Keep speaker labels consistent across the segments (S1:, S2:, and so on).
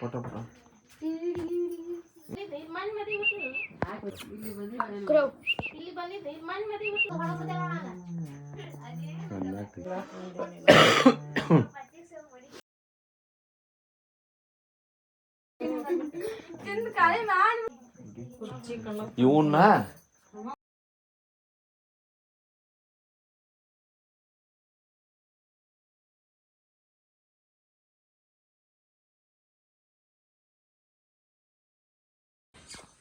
S1: ಪಟ ಪಟ
S2: ಮನ್ ಮದಿ ಇಲ್ಲಿ ಬಂದಿದ್ದೆ ಮನ್ ಮದಿ
S1: ಇವನ್ನ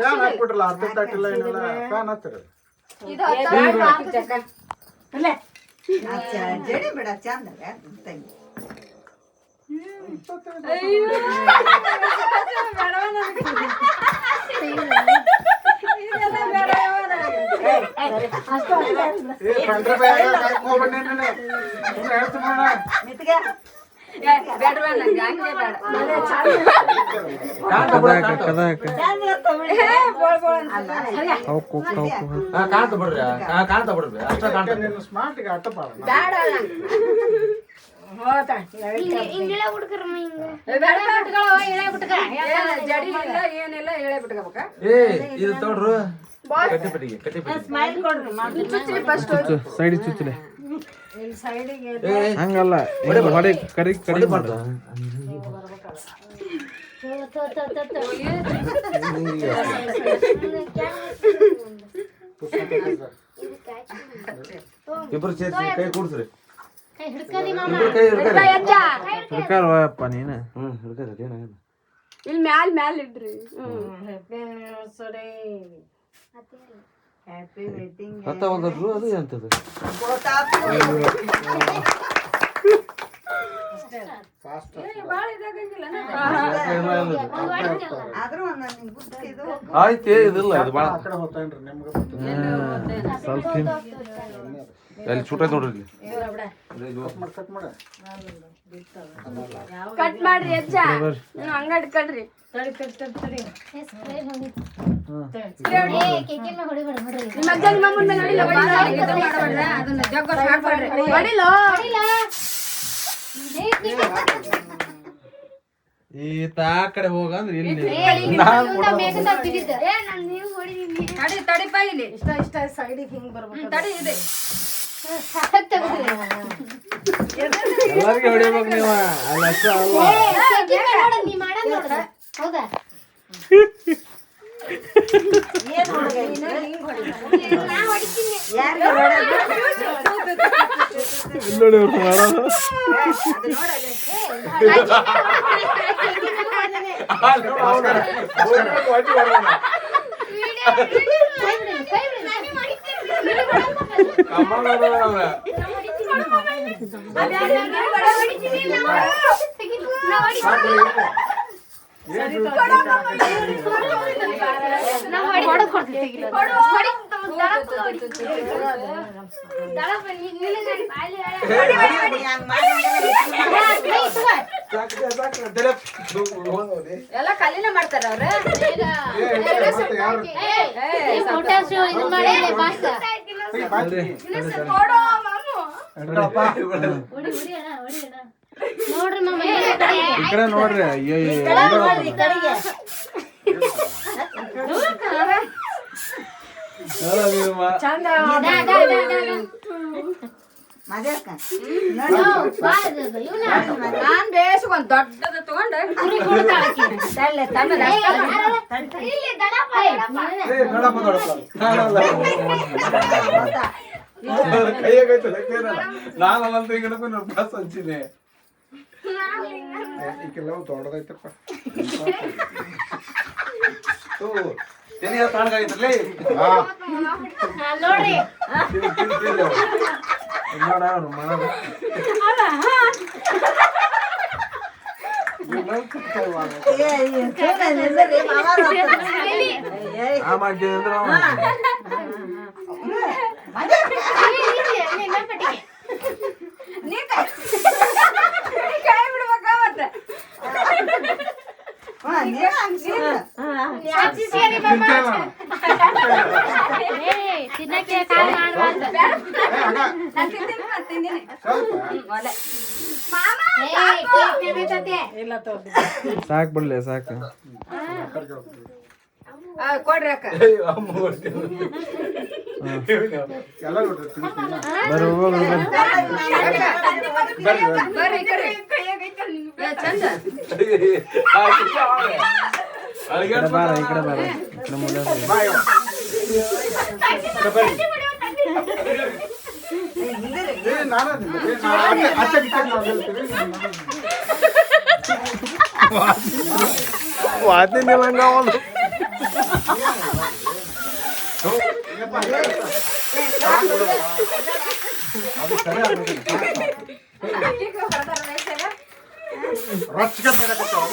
S3: ಫ್ಯಾನ್ ಹಾಕ್ಬಿಟ್ರಲ್ಲ ಅರ್ಧ ತಟ್ಟಿಲ್ಲ ಏನಿಲ್ಲ ಫ್ಯಾನ್ ಹತ್ತಿರ
S4: ಜಡಿ ಬಿಡ ಚಂದ ತಂಗಿ
S1: ಕಾಂತ ಬಿಡ್ರಿ, ಕಾಂತ. ಹಾ, ಕಾಂತ ಬಿಡ್ರಿ ಹಾ, ಕಾಂತ ಬಿಡ್ರಿ ಅಷ್ಟ ಕಾಂತ
S3: ನೀನು ಸ್ಮಾರ್ಟ್ ಗೆ ಅಟ್ಟ ಪಾಡ
S5: ಬೇಡ
S2: ಹಿಂಗೆಲ್ಲ ಹುಡುಗರಮ್ಮ ಹಿಂಗ
S5: ಬೇಡ ಬಿಟ್ಕೊಳ್ಳೋ ಇಳೆ ಬಿಟ್ಕ ಜಡಿ ಇಲ್ಲ ಏನಿಲ್ಲ ಇಳೆ ಬಿಟ್ಕೋಬೇಕ
S1: ಏ ಇದು ತಗೊಳ್ರು ಕಟ್ಟಿ ಪೆಟ್ಟಿಗೆ ಕಟ್ಟಿ ಪೆಟ್ಟಿಗೆ
S6: ಸೈಡ್ ಚುಚ್ಚಲೆ
S1: ಏ,
S6: ಹಂಗಲ್ಲ ಹಿಂಗ್ ಹೊಡೆ ಕರಿ ಕರಿ
S1: ಹೊಡಿ ಮಾಡ್ದ. ಇಬ್ರು ಸೇರ್ಸಿ ಕೈ ಕೂಡ್ಸ್ರಿ
S2: ಕೈ ಹಿಡ್ಕರಿ ಮಾಮ
S1: ಇಬ್ರು ಕೈ ಹಿಡ್ಕರಿ
S6: ಹಿಡ್ಕಾರಪ್ಪ ನೀನು
S1: ಹ್ಮ್ ಹಿಡ್ಕರಿ ಏನಾಗಲ್ಲ
S5: ಇಲ್ಲಿ ಮ್ಯಾಲ್ ಮ್ಯಾಲ್ ಇಡ್ರಿ
S4: ಹ್ಯಾಪಿ ವೇಟಿಂಗ್
S1: ಅದು ಎಂತದು
S3: ಫಾಸ್ಟ್
S4: ಆದ್ರೂ ಒಂದೊಂದು ನಿಮ್ ಬುದ್ಧಿ ಇದು
S1: ಆಯ್ತು ಇದಿಲ್ಲ ಇದು
S6: ಸ್ವಲ್ಪ
S1: ಅಲ್ಲಿ ನೋಡ್ರಿ
S3: ಕಟ್ ಮಾಡ
S5: ಕಟ್ ಮಾಡ್ರಿ ಅಜ್ಜ ಹಂಗ ಇಟ್ಕೊಳ್ರಿ ನಿಮ್ಮ ಅಜ್ಜ ನಿಮ್ಮ ಮುಂದೆ ಅದನ್ನ ಜಗ್ಗ ಹಾಕ್ಬೇಡ್ರಿ ಹೊಡಿಲೋ
S6: ಈ ತಾ ಕಡೆ ಹೋಗಂದ್ರ ಇಲ್ಲಿ
S5: ತಡಿ ತಡಿಪ ಇಲ್ಲಿ
S2: ಇಷ್ಟ ಇಷ್ಟ ಸೈಡಿಗೆ ಹಿಂಗ್ ಬರ್ಬೇಕು
S5: ತಡಿ ಇದೆ.
S6: ಎಲ್ಲಾರ್ಗೆ ಹೊಡಿಬೇಕು ನೀವು. ಅಲ್ಲ ಅಷ್ಟ ಅಲ್ಲ
S2: ನೀ ಮಾಡೋದ್? ನೋಡ್ದ ಹೌದಾ
S4: ಏನ್? ಯಾರ್ಗೆ ಹೊಡೆದು?
S6: ಇಲ್ಲಿ ನೋಡಿ ಇವ್ರು ಮಾಡೋದು.
S5: ಎಲ್ಲ ಕಲ್ಲಿನ ಮಾಡ್ತಾರ ಅವ್ರ
S2: ನೋಡ್ರಿ ಮಾಮ
S6: ಈ ಕಡೆ ನೋಡ್ರಿ ಅಯ್ಯೋ ಅಯ್ಯೋ,
S4: ಈ ಕಡೆಗೆ
S6: ಅಲ್ಲ ನೀವು ಮಾ-
S4: ಮದ್ಯಾಕ
S5: ನಾನ್ ಬೇಸ್ ಒಂದ್ ದೊಡ್ಡದ ತಗೊಂಡ. ತಳ್ಳೆ ತಮ್ಮದ
S1: ನಾನು. ಒಂದು ಈಗ ಬಸ್ ಹಂಚಿನಿ
S3: ಈಗೆಲ್ಲ ದೊಡ್ಡದೈತಪ್ಪ
S1: ತೆನಿಯ ತಾಣಗಾಗಿದ್ರಲ್ಲಿ
S2: ನೋಡ್ರಿ
S6: ನೋಡ ಅವ್ರು ಮಾಡೋದು.
S4: ಏ, ಈ ಸುಮ್ನೆ ನಿಂದ್ರಿ, ಮಾವಾರ ಹೋಗ್ತಾನೆ. ಏಯ್,
S6: ಆ ಮಾಡ್ತೀನಿ ಅಂದ್ರೆ ಅವ.
S5: ನೀ ಕೈ ಕೈ ಬಿಡ್ಬೇಕ ಮತ್ತೆ
S4: ಹಾ, ನೀವ್ ಹಂಗ್ ಸುಮ್ನೆ.
S2: ತಿನ್ನಕ್ಕೆ ಕಾಲ್ ಮಾಡ್ಬಾರ್ದು
S5: ನಾನ್ ತಿಂತೀನಿ ನಾನ್ ತಿಂತೀನಿ ಹ್ಮ್, ಒಲೆ
S6: ಸಾಕ್ ಬಿಡ್ಲಿ ಸಾಕು
S5: ಆ, ಕೊಡ್ರಿ ಅಕ್ಕ
S3: ಎಲ್ಲ ನೋಡ್ರಿ ತಿಂತೀನಿ.
S6: ಬರ್ರಿ ಹೋಗ್ರಿ ಬರ್ರಿ.
S5: ಬರ್ರಿ ಈ ಕಡೆ. ಏ, ಚಂದ
S6: ಈ ಕಡೆ ಬಾರ ಈ ಕಡೆ ಬಾರ ಈ ಕಡೆ ಮುಂದೆ ಬರ್ರಿ.
S3: ಬಾ ಇವ. ಏ, ನಾನೇ ತಿಂದೆ. ಏ, ನಾ ಆಚೆ- ಆಚೆ ಗಿಚ್ಚೆ ನಾವ್ ಹೇಳ್ತೀವಿ.
S6: ವಾತಿ ನಿಲ್ಲಂಗ ಅವನು
S3: ಏನಪ್ಪ, ಸಾಕು ಬಿಡು. ಅದು ಸರಿ ಆಗ್ಬಿಟ್ಟಿದೆ. ರೊಚ್ಚಿಗೆ ಬೇಡಕತ್ತಾವ.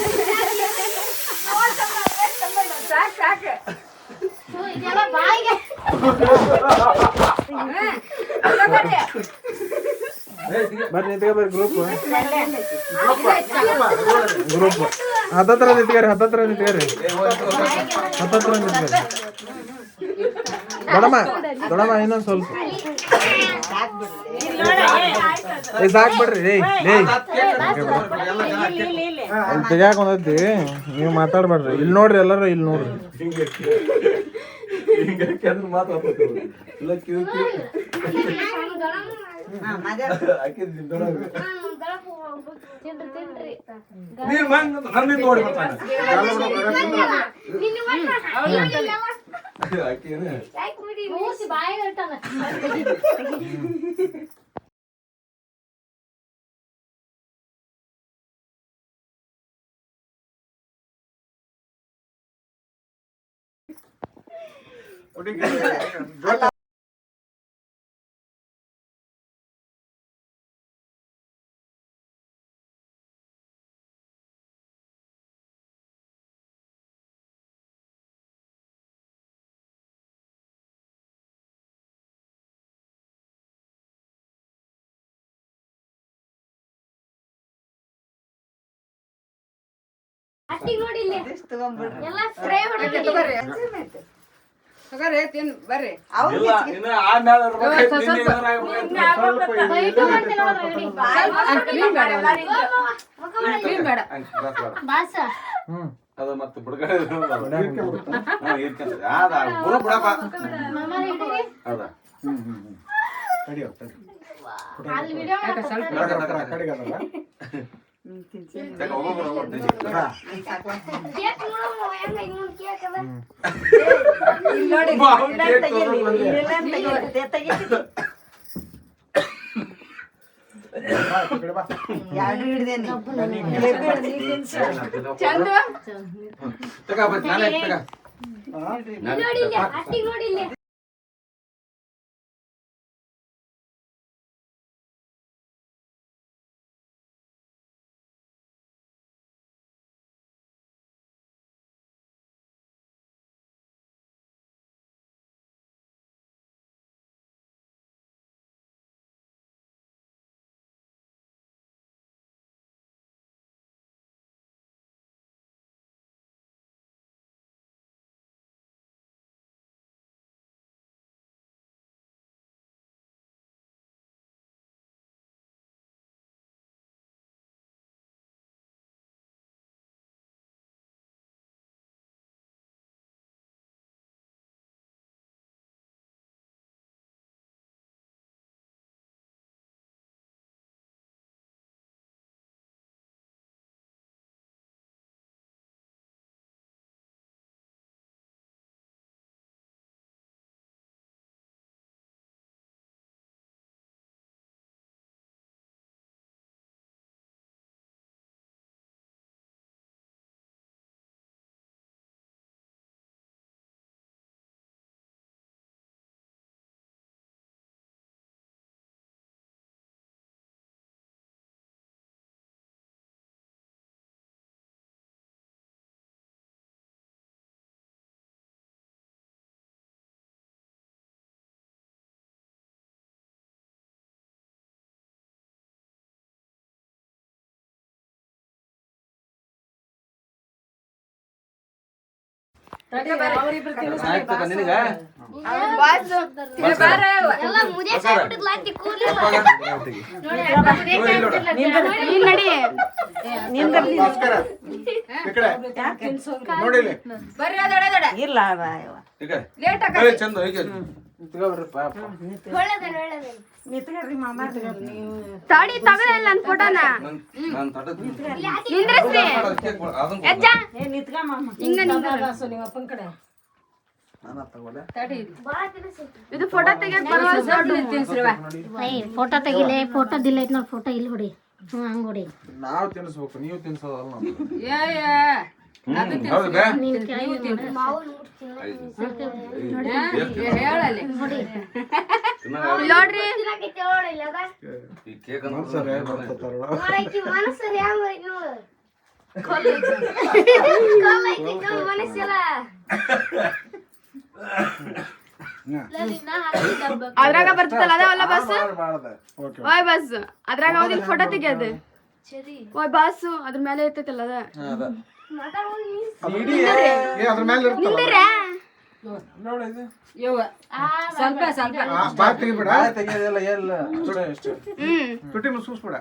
S5: ಸಾಕ್ ಸಾಕ್
S2: ಇದೆಲ್ಲ ಬಾಯಿಗೆ
S5: ತಗೊಳ್ಳಿ.
S6: ಬರ್ರಿ ನಿಂತ್ಕೊ ಬರ್ರಿ ಗ್ರೂಪ್
S3: ಏನಪ್ಪ, ನೋಡ್ರಿ.
S6: ಗ್ರೂಪ್ ಹತ್ತತ್ರ ನಿಂತ್ಕರಿ ಹತ್ತತ್ರ ನಿಂತ್ಕರಿ ಹತ್ತತ್ರ ನಿಂತ್ಕರಿ ದೊಡಮ್ಮ ದೊಡಮ್ಮ ಇನ್ನೊಂದ್ ಸ್ವಲ್ಪ ಏ ಸಾಕ್ ಬಿಡ್ರಿ ಏಯ್ ಏಯ್ ಅಲ್ಲಿ ತೆಗ್ಯಾಕ ಒಂದೈತಿ ನೀವು ಮಾತಾಡ್ಬೇಡ್ರಿ ಇಲ್ಲಿ ನೋಡ್ರಿ ಎಲ್ಲಾರು ಇಲ್ಲಿ ನೋಡ್ರಿ
S1: ಹಿಂಗೆ ಹಿಂಗೆ ಅಂದ್ರೆ ಮಾತಾಡ್ಬೇಕು. ಇಲ್ಲ ನೀನ್ ಮಂಗ್ ನನ್ನಿಂದ ನೋಡಿ ಬರ್ತಾನೆ.
S4: ಅಟ್ಟಿಗೋಡಿಲ್ಲ
S2: ಎಲ್ಲ ಸ್ಪ್ರೇ ಹೊಡೆದಿಲ್ಲ
S5: ತಗೋರಿ ತಿನ್ ಬರ್ರಿ.
S4: ಅವ್ರು
S1: ಇಲ್ಲ ಇನ್ನ ಆಮೇಲೆ ಇರ್ಬೇಕು, ನಿನ್ನೆ ಏನಾರ ಆಗ್ಬಿಡ್ಬೇಕು.
S5: ಕ್ಲೀನ್ ಬೇಡ
S1: ಹಂಗ್ ಬೇಡ.
S2: ಬಾಸ.
S6: ಹ್ಮ್.
S1: ಅದು ಮತ್ತೆ ಬುಡಗಡೆ ಇರೋದು. ಹಾ, ಇರ್ಕಂತದೆ. ಅದ, ಬುಡ ಬುಡಪ್ಪ.
S2: ಮಾಮ ಹಿಡೀರಿ
S1: ಅದ.
S2: ಅಲ್ಲಿ ವಿಡಿಯೋ
S5: ಯಾಕೆ ಸ್ವಲ್ಪ
S1: ಯಾಕೆ ಒಬ್ಬೊಬ್ರು ಒಬ್ಬೊಬ್ರು ತಿಂಡಿ.
S2: ಕೇಕ್ ನೋಡಮ್ಮ ಹೆಂಗ ಇನ್ನೊಂದು ಕೇಕ್ ಅದ?
S5: ಚಂದ?
S1: ತಗೋ, ಬಾ, ನಾನೇ ತಗೋ.
S2: ಇಲ್ಲಿ ನೋಡಿ ಇಲ್ಲಿ ಅಟ್ಟಿಗೆ ನೋಡಿ
S1: ಆಯ್ತು ನಿನಗ?
S7: ಇಲ್ಲಿ.
S5: ತಡಿ ತಗಲ್ಲ ನನ್ ಫೋಟೋನ. ನಿಂದ್ರಸ್ರಿ.
S4: ನಿಂತ್ಕ ಮಾಮ.
S5: ಹಿಂಗ ನಿಂದ್ರ ತಡಿ
S2: ಬಾ ತಿನ್ನಿಸಿ
S5: ಇದು ಫೋಟೋ ತೆಗಿಯಕ್
S2: ಫೋಟೋ ತೆಗಿಲೆ ಫೋಟೋ ದಿಲ್ಲ ಐತ್ ನೋಡಿ ಫೋಟೋ ಇಲ್ಲಿ ಹೊಡಿ ಹ್ಞೂ ಹಂಗ್ ಹೊಡಿ
S6: ನಾವ್ ತಿನ್ಸ್ಬೇಕು ನೀವು ತಿನ್ಸೋದಲ್ಲ
S5: ನೋಡ್ರಿ
S2: ಮನಸ್ಸೆಲ್ಲ
S5: ಅದ್ರಾಗ ಬರ್ತದಲ್ಲ ಅದಾವಲ್ಲ ಬಸ್
S6: ಓಕೆ
S5: ಓಯ್ ಬಸ್ ಅದ್ರಾಗ ಅವ್ದಿಲ್ ಫೋಟೋ ತೆಗಿಯೋದು. ಓಯ್ ಬಸ್ ಅದ್ರ ಮೇಲೆ ಇರ್ತೈತಲ್ಲ ಅದ. ಸ್ವಲ್ಪ ಸ್ವಲ್ಪ.
S6: ತೆಗಿಯೋದಿಲ್ಲ ಎಲ್ಲ
S7: ತುಟಿ ಮುಸ್ಬಿಡ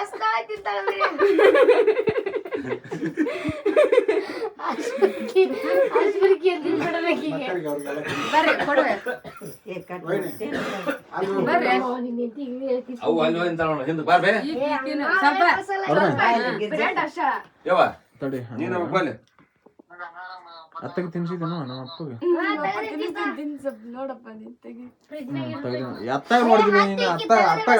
S5: ನಿಂಗ
S2: ತಿಂತಾಳ ನೋಡೋದು ಎಷ್ಟ್ ಕಾಳ ತಿಂತಾಳಂದ್ರೆ ಅಷ್ಟ್ರಿಗೆ ತಿನ್ಬಿಡ್ಬೇಕೀಗ
S7: ಮಕ್ಕಳಿಗೆ ಅವ್ರಿಗೆಲ್ಲ
S5: ಬರ್ರಿ ಕೊಡುವೆ
S1: ಅವು ಅಲ್ಲಿ ಅಂತ ನೋಡು ಹಿಂದೆ ಬಾರ್ ಬೇ
S5: ಈ ತಿನ್ನು ಸ್ವಲ್ಪ ಬ್ರೆಡ್ ಅಷ್ಟ
S1: ಯವ್ವ
S6: ತಡಿ
S1: ನೀನು ಬಲ್ಲಿ
S6: ಅತ್ತಗೆ ತಿನ್ಸಿದನು ನಮ್ಮ ಅಪ್ಪಗೆ.
S5: ನೋಡಪ್ಪ ನೀನ್ ತೆಗಿ.
S6: ಎತ್ತಾಗ ನೋಡಿದೀನಿ ನೀನು ಅತ್ತ ಅತ್ತಾಗ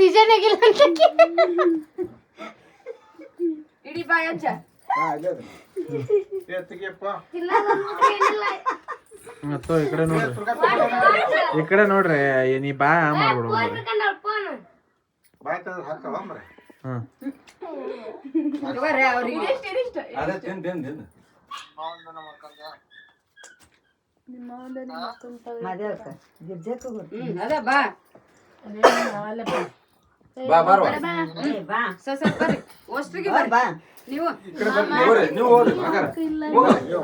S2: ಸೀಸನ್ ಆಗಿಲ್ಲ ಅಂತ
S5: ಇಡೀ ಬಾಯ್ ಅಂಚ.
S6: ಮತ್ತೋ ಈ ಕಡೆ ನೋಡ್ರಿ. ಈ ಕಡೆ ನೋಡ್ರಿ ನೀ ಬಾ ಮಾಡ್ಬಿಡು
S3: ಬಾಯ್ ಮಾಡ್ಬಿಡ್ರಿ
S6: ಹ್ಮ್.
S1: ಅದೇ ತಿನ್ ತಿನ್ ತಿನ್.
S5: ಬಾ.
S1: ಬಾ ಬಾರ್ವಾ
S4: ಏ ಬಾ.
S5: ಸ ಸ್ವಲ್ಪ ಬರ್ರಿ. ಅಷ್ಟ್ರಿಗೆ
S4: ಬಾ
S5: ನೀವು
S1: ನೀವು ಹೋಗ್ರಿ ನೀವು.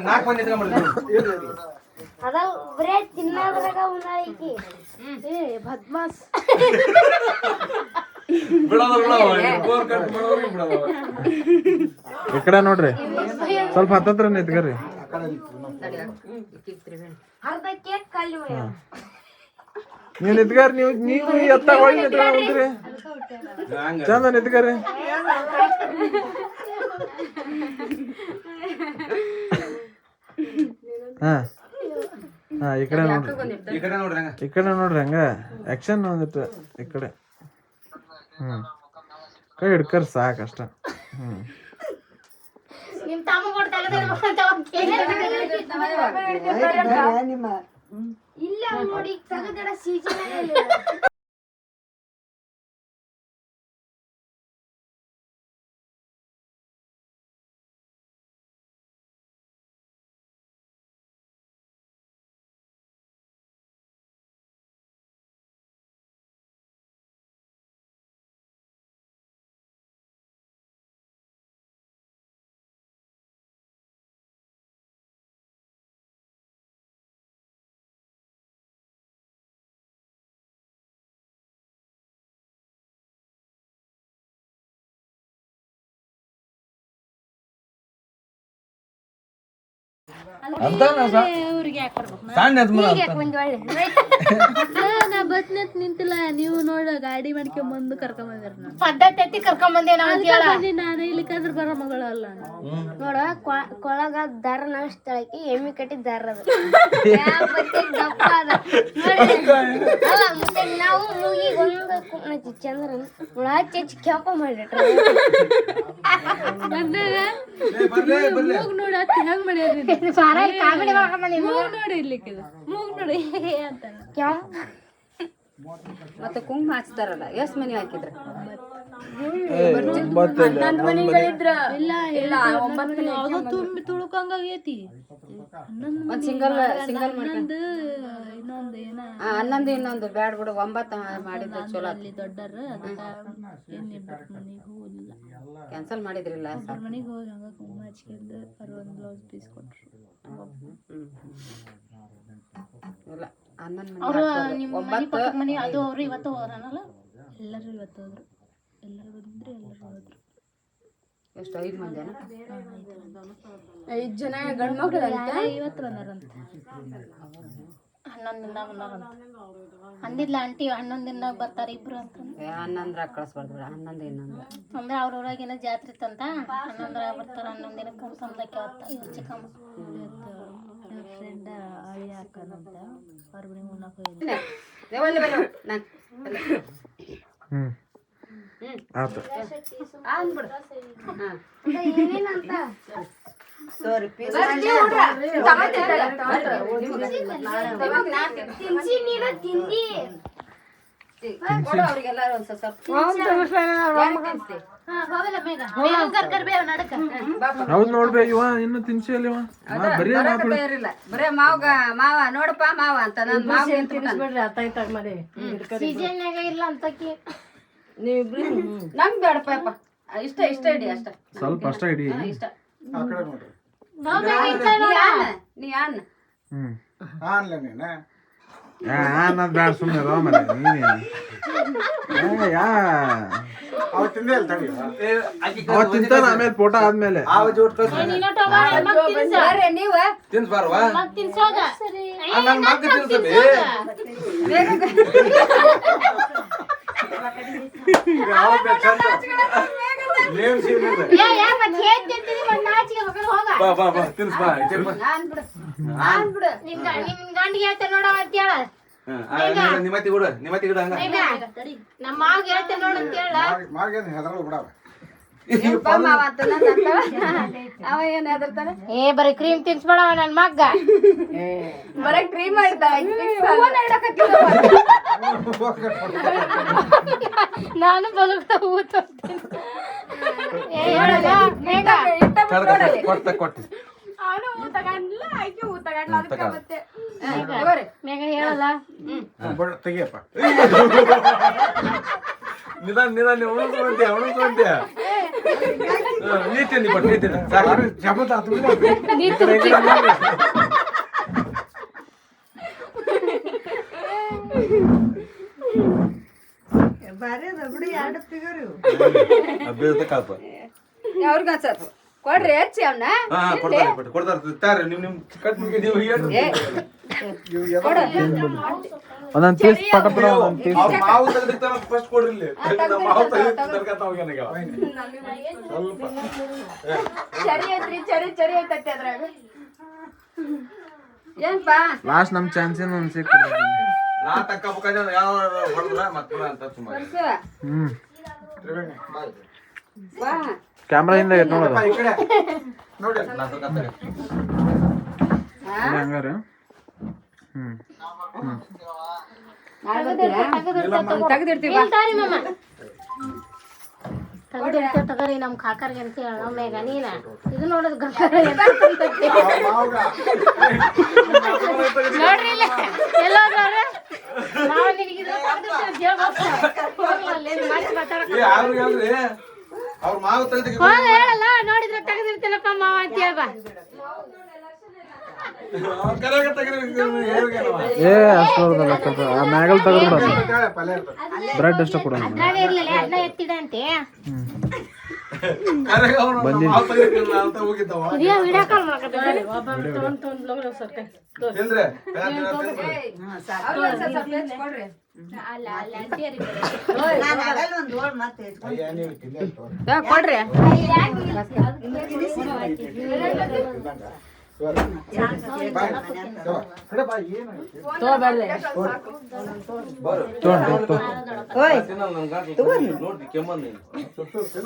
S1: ನಾಲ್ಕು ಮಂದಿ ಇದ್ರೆ
S2: ಅದ ಬರೇ ತಿನ್ನೋದ್ರಾಗ ಉಣ್ಣಾಯಿಕಿ ಏ ಬದ್ಮಾಸ್
S1: ಬಿಡೋದು ಬಿಡೋದು ಬೋರ್ ಕಟ್ ಮಾಡೋದು ಬಿಡೋದು
S6: ಈ ಕಡೆ ನೋಡ್ರಿ ಸ್ವಲ್ಪ ಹತ್ತತ್ರ ನಿಂತ್ಕರ್ರಿ
S2: ಅರ್ಧ ಕೇಕ್ ಕಳ್ಳಿ
S6: ನೀವ್ ನಿಂತ್ಕರ್ ನೀವು ನೀವು ಎತ್ತ ಒಳಗೆ ನಿಂತ್ಕೊಂಡ್ ಕುಂತ್ರಿ
S1: ಹಂಗ
S6: ಚಂದ ನಿಂತ್ಕರ್ರಿ ಹಾ ಹಾ ಈ ಕಡೆ ನೋಡ್ರಿ.
S1: ಈ ಕಡೆ ನೋಡ್ರಿ ಹಂಗ.
S6: ಈ ಕಡೆ ನೋಡ್ರಿ ಹಂಗ. ಆಕ್ಷನ್ ಒಂದಿಟ್ಟು ಈ ಕಡೆ. ಹ್ಮ್. ಕೈ ಹಿಡ್ಕರ್ ಸಾಕಷ್ಟ. ಹ್ಮ್.
S2: ನಿಮ್ ತಮ್ಮ ಇಲ್ಲ ನೋಡಿ ತೆಗೆದಿಡ ಸೀಸನ್
S8: ಬಸ್ನೆತ್ ನಿಂತಿಲ್ಲ. ನೀವು ನೋಡ ಗಾಡಿ ಮಾಡ್ಕೊಂಡ್ ಬಂದು ಕರ್ಕೊಂಡ್ ಬಂದಿರ
S2: ಪದ್ಧತಿ ಕರ್ಕೊಂಡ್ ಬಂದೆ ನಾವು ಅಂತ ಹೇಳ
S8: ನಾನು ಇಲ್ಲಿಕಂದ್ರ ಬರೋ ಮಗಳು ಅಲ್ಲ
S2: ನೋಡ ಕೊಳಗ ದಾರ ಎಮ್ಮಿ ಕಟ್ಟಿ ದಾರ ನಾವು ಮೂಗಿಗೆ ಒಂದು ಚಂದ್ರ ಹುಳ ಹಚ್ಚಿ ಹಚ್ಚಿ ಕೆಂಪ ಮಾಡಿಟ್ರ.
S8: ನೋಡ ಹೆಂಗ್ ಮಾಡ್ಯಾರಿ
S2: ಕಾಮಿಡಿ
S8: ಮೂಗ್ ನೋಡಿ ಇರ್ಲಿಕ್ಕಿದ ಮೂಗ್ ನೋಡಿ. ಅಂತ
S5: ಮತ್ತೆ ಕುಂಕುಮ ಹಚ್ತಾರಲ್ಲ ಎಷ್ಟ್ ಮನಿ ಹಾಕಿದ್ರ.
S8: ಇಲ್ಲ ಇಲ್ಲ ಅದು ತುಂಬಿ ತುಳುಕಂಗಾಗೈತಿ
S5: ಒಂದ್ ಸಿಂಗಲ್ ಸಿಂಗಲ್ ಮಾಡ್ಕೊಂಡ್
S8: ಇನ್ನೊಂದು ಏನ
S5: ಹನ್ನೊಂದು ಇನ್ನೊಂದು ಬ್ಯಾಡ್ ಬಿಡು ಒಂಬತ್ತು ಮಾಡಿದ್ದು ಚಲೋ
S8: ಅಲ್ಲಿ ದೊಡ್ಡರ ಅದಕ್ಕ ಏನ್ ಇಬ್ಬರು ಮನಿಗೆ ಹೋಗಿಲ್ಲ
S5: ಕ್ಯಾನ್ಸಲ್ ಮಾಡಿದ್ರಿಲ್ಲ
S8: ಅವ್ರ ಮನಿಗೆ ಹೋಗಿ ಹಂಗ ಕುಂಕುಮ ಹಚ್ಕೊಂಡು ಅವ್ರು ಒಂದು ಬ್ಲೌಸ್ ಪೀಸ್ ಕೊಟ್ರು.
S5: ಇಲ್ಲ ಹನ್ನೊಂದು ಮನಿ ಒಂಬತ್ತು
S2: ಮನೆ ಅದು ಅವರು ಇವತ್ತು ಹೋದ್ರನಲ್ಲ?
S8: ಎಲ್ಲರೂ ಇವತ್ತು ಹೋದ್ರು. ಎಲ್ಲರೂ ಬಂದ್ರೆ ಎಲ್ಲರೂ ಹೋದ್ರು.
S5: ಎಷ್ಟು ಐದು ಮಂದಿನ?
S2: ಐದು ಜನ ಗಂಡು ಮಕ್ಳು
S8: ಇವತ್ತು ಬಂದಾರಂತ
S2: ಹನ್ನೊಂದು ದಿನ ಬಂದಾರಂತ ಅಂದಿದ್ಲ ಆಂಟಿ ಹನ್ನೊಂದು ದಿನದಾಗ ಬರ್ತಾರೆ ಇಬ್ರು ಅಂತ
S5: ಕಳಿಸ್ಬಾರ್ದು ಬಿಡ ಹನ್ನೊಂದು ಇನ್ನೊಂದು.
S2: ಅಂದ್ರೆ ಅವ್ರ ಊರಾಗಿನ ಜಾತ್ರೆ ಇತ್ತಂತ ಹನ್ನೊಂದರಾಗ ಬರ್ತಾರ ಹನ್ನೊಂದು ದಿನಕ್ಕೆ ಅಂತಂದಕ್ಕೆ ಅವತ್ತ ಇವ್ರು ಚಿಕ್ಕಮ್ಮ
S8: ಫ್ರೆಂಡ್ ಅಳಿ ಹಾಕನಂತ ಅವ್ರ
S5: ನಾನು
S6: ಆತು. ಹೌದ್ ನೋಡ್ಬೇ ಇವ ಇನ್ನು ತಿನ್ಸಿ ಬರೀ
S5: ಬರೇ ಮಾವ್ಗ ಮಾವ ನೋಡಪ್ಪ ಮಾವ ಅಂತ ನಾನು ಮಾವ
S2: ಸೀಸನ್ಯಾಗ ಇಲ್ಲ ಅಂತಕಿ
S5: ನಂಗ್ ಬೇಡಪ್ಪ ಯಪ್ಪ. ಇಷ್ಟ ಇಷ್ಟ ಇಡಿ ಅಷ್ಟ.
S6: ಸ್ವಲ್ಪ ಅಷ್ಟ ಇಡಿ.
S5: ಹಾ, ಇಷ್ಟ.
S3: ಆ ಕಡೆ ನೋಡ್ರಿ.
S5: ನೀ ಅನ್ನ ನೀ ಅನ್ನ
S6: ಹ್ಮ್.
S3: ಆನ್ಲ ನೀನ?
S6: ಯಾ ಅನ್ನದ್ ಬ್ಯಾಡ ಸುಮ್ಮನೆ ರೋ ಮನೆ ನೀನೇ. ಯಾ.
S3: ಅವ ತಿಂದೇ ಇಲ್ಲ ತಡಿ.
S6: ಅವ ತಿಂತಾನ ಆಮೇಲೆ ಫೋಟೋ ಆದ್ಮೇಲೆ.
S1: ಆವ ಜೋಟ್
S5: ಬರ್ರಿ ನೀವ?
S1: ತಿನ್ಸ್ ಬಾರ್ವಾ?
S2: ತಿನ್ಸೋಗ
S1: ನನ್ ಮಗ ತಿನ್ಸಬಿ
S3: ಈಗ
S5: ಬಿಡು ಬಿಡು
S1: ನಿಮ್ಮತ್ತಿ ಬಿಡು ನಿಮ್ಮತ್ತಿ ಗಿಡ ಹಂಗ
S2: ನಮ್ಮ ಮಾವ್ ಹೇಳ್ತೇನೆ ನೋಡು ಅಂತ ಹೇಳ
S3: ಹೆದರಲ್ಲ ಬಿಡವ
S5: ಅವ ಏನ್ ಹೆದರ್ತಾನೆ?
S2: ಏ ಬರೀ ಕ್ರೀಮ್ ತಿನ್ಸ್ಬೇಡವ ನನ್ ಮಗ್ಗ.
S5: ಬರೀ ಕ್ರೀಮ್
S2: ನಾನು ಬಲುಗ್ತಾ ಹೂ ತರ್ತೀನಿ. ಏ ಹೇಳಲ್ಲ ಬೇಗ
S5: ಅವನು ಹೂ ತಗೊಂಡ್ಲ ಆಕಿ ಹೂ ತಗೊಂಡ್ಲ ಅದಕ್ಕೆ
S1: ತಗೋ.
S5: ಮತ್ತೆ ತಗೋರಿ.
S2: ಹೇಳಲ್ಲ.
S3: ಬಿಡು, ತೆಗಿಯಪ್ಪ.
S1: ನಿಧಾನ ನಿಧಾನ ಉಳಿಸ್ಕೊಂತೀಯ ಉಳಿಸ್ಕೊಂತೀಯ ನೀ ತಿನ್ನಿ ಕೊಟ್ಟು ನೀ ತಿನ್ನು ಸಾಕು. ಆ ಬೀಳ್ತ ಕಾಪ.
S5: ಅವ್ರಿಗ ಅನ್ಸತ್ತು ಕೊಡ್ರಿ ಹೆಚ್ಚಿ ಅವನ್ನ
S1: ಕೊಡ್ತಾರೆ ಕೊಡ್ತಾರೆ. ನಿಮ್ ನಿಮ್ ಕಟ್ ಮುಗಿ ನೀವು ಹೇಳ್ರಿ.
S6: ಒಂದೊಂದ್ ಪೀಸ್ ಪಟ ಪಟ ಒಂದೊಂದ್ ಪೀಸ್
S1: ಅವ್ರ ಮಾವು ತೆಗ್ದಿರ್ತಾರ ಫಸ್ಟ್ ಕೊಡ್ರಿ. ಇಲ್ಲಿ ನಮ್ಮ ಮಾವು ತೆಗ್ದಿರ್ತಾರ ಹೋಗ್ಯಾನ
S3: ಸ್ವಲ್ಪ.
S5: ಚರಿ ಐತ್ರಿ ಚರಿ ಚರಿ ಐತೈತಿ ಅದ್ರಾಗ. ಏನ್ಪಾ?
S6: ಲಾಸ್ಟ್ ನಮ್ ಚಾನ್ಸ್ ಏನು ಒಂದ್ ಸಿಕ್ಕಿದೆ?
S1: ನಾ ತಕ್ಕ ಬುಕ್ಕ ಯಾವ ಹೊಡೆದ್ರ ಮತ್ತೆ ಅಂತ ಸುಮಾರು
S5: ಬರ್ಸು.
S6: ಹ್ಮ್. ಕ್ಯಾಮ್ರಾ ಹಿಂದೆ ನೋಡೋದು
S3: ನೋಡಿ.
S6: ಹಂಗಾರೆ.
S5: ತೆಗ್ದಿರ್ತೇವೆ
S2: ತಗೋರಿ ನಮ್ ಕಾಕರ್ಗೆ ಅಂತ ಹೇಳ ನೀನ ಇದು ನೋಡೋದು. ನೋಡ್ರಿ ಹೇಳಲ್ಲ, ನೋಡಿದ್ರೆ ತೆಗ್ದಿರ್ತೇನಪ್ಪ ಮಾವ ಅಂತ ಹೇಳ್ಬಾ
S6: ಏ ಅಷ್ಟು ಆ ಮ್ಯಾಗಲ್ ಬ್ರೆಡ್ ಅಷ್ಟು
S5: ಕೊಡ್ರಿ.
S4: ನಾನು ಆಗಲ್ಲ ಒಂದು ಓಳ್ ಮತ್ತೆ ಎತ್ಕೊಂಡು
S3: ಅಯ್ಯ, ನೀವು ತಿಂದೆ ಇತ್ತು.
S5: ಕೊಡ್ರಿ
S3: ಬಾ ಇಲ್ಲಿ. ತಗೋ. ಕಡೆ ಬಾ,
S1: ಬರು
S6: ತೊಗೊಂಡು ತೊ
S4: ಓಯ್
S1: ತಿನ್ನಲ್ಲ ನನ್ ಗಾಡಿ ನೋಡ್ರಿ ಕೆಮ್ಮನ್ ನೀನು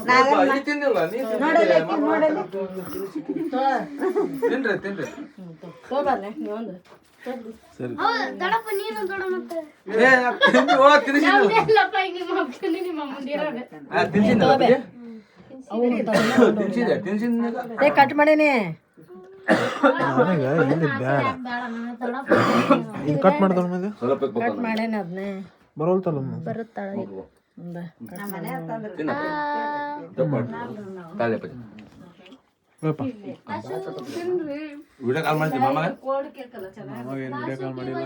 S4: ನಾಗಮ್ಮ
S1: ನೀ ತಿಂದಿಲ್ಲ ನೀ
S4: ನೋಡಲ್ಲ ಆಕಿ ನೋಡಲ್ಲ
S1: ತಿನ್ರಿ ತಿನ್ರಿ
S6: ಸರಿ
S2: ನೀನು ದೊಡ್ಡ ಮತ್ತೆ
S1: ಏ ತಿಂದಿ ಓ ತಿನ್ಸಿಲ್ಲ
S2: ಇಲ್ಲಪ್ಪ ಈಗ ನಿಮ್ಮ ಅಪ್ಪನ ನಿಮ್ಮ ಮುಂದಿರೋದು
S1: ಆ ತಿನ್ಸಿದ್ನಲ್ಲ ಬುಜ್ಜಿ? ತಿನ್ಸಿದೆ
S4: ಕಟ್ ಮಾಡೀನಿ
S6: ನನಗೆ ಇಲ್ಲಿ
S2: ಬೇಡ.
S6: ಇದು ಕಟ್ ಮಾಡ್ದಳ ಮೇಲೆ?
S1: ಕಟ್
S4: ಮಾಡೇನ ಅದನ್ನೇ
S6: ಬರೋಲ್ತಲ್ಲ
S4: ನಮ್ಮ ಮನೆ ತಂದ್ರೆ
S1: ತಿನ್ನ. ತಪ್ಪು ಮಾಡು. ತಾಳಿ ಅಪ್ಪಾಜಿ.
S6: ಬೇಪ
S1: ವಿಡಿಯೋ ಕಾಲ್ ಮಾಡ್ತೀನಿ ಮಾಮ
S6: ಏನು ವಿಡಿಯೋ ಕಾಲ್ ಮಾಡಿಲ್ಲ?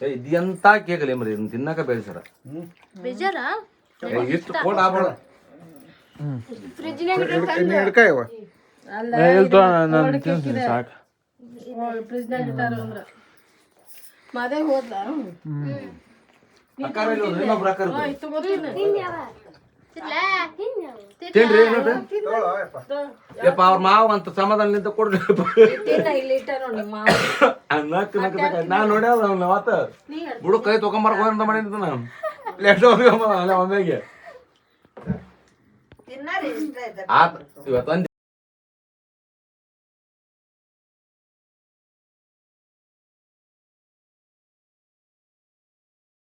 S1: ಏ, ಇದು ಎಂತ ಕೇಕಲಿ ಮರಿ? ತಿನ್ನಾಕ ಬೇಡ
S2: ಬೇಜಾರ?
S1: ಇಷ್ಟು ಕೋಟ್ ಆಗ್ಬೇಡ.
S6: ನಾನು ತಿನ್ಸ್ತೀನಿ ಸಾಕು.
S1: ತಿನ್ರಿ
S3: ಯಪ್ಪ.
S1: ಅವ್ರ ಮಾವ ಅಂತ ಸಮಾಧಾನದಿಂದ ಕೊಡ್ರಿ. ನಾ ನೋಡ್ಯಾವ ಅವ್ನ ಅವತ್ತ. ಬುಡು ಕೈ ತೊಗೊಂಬರ್ಕ ಅಂತ ಮಾಡಿದ್ದ ನಾನು. ಪ್ಲೇಟ್ ಅಲ್ಲೇ ಒಮ್ಮೆಗೆ. తిన్నారు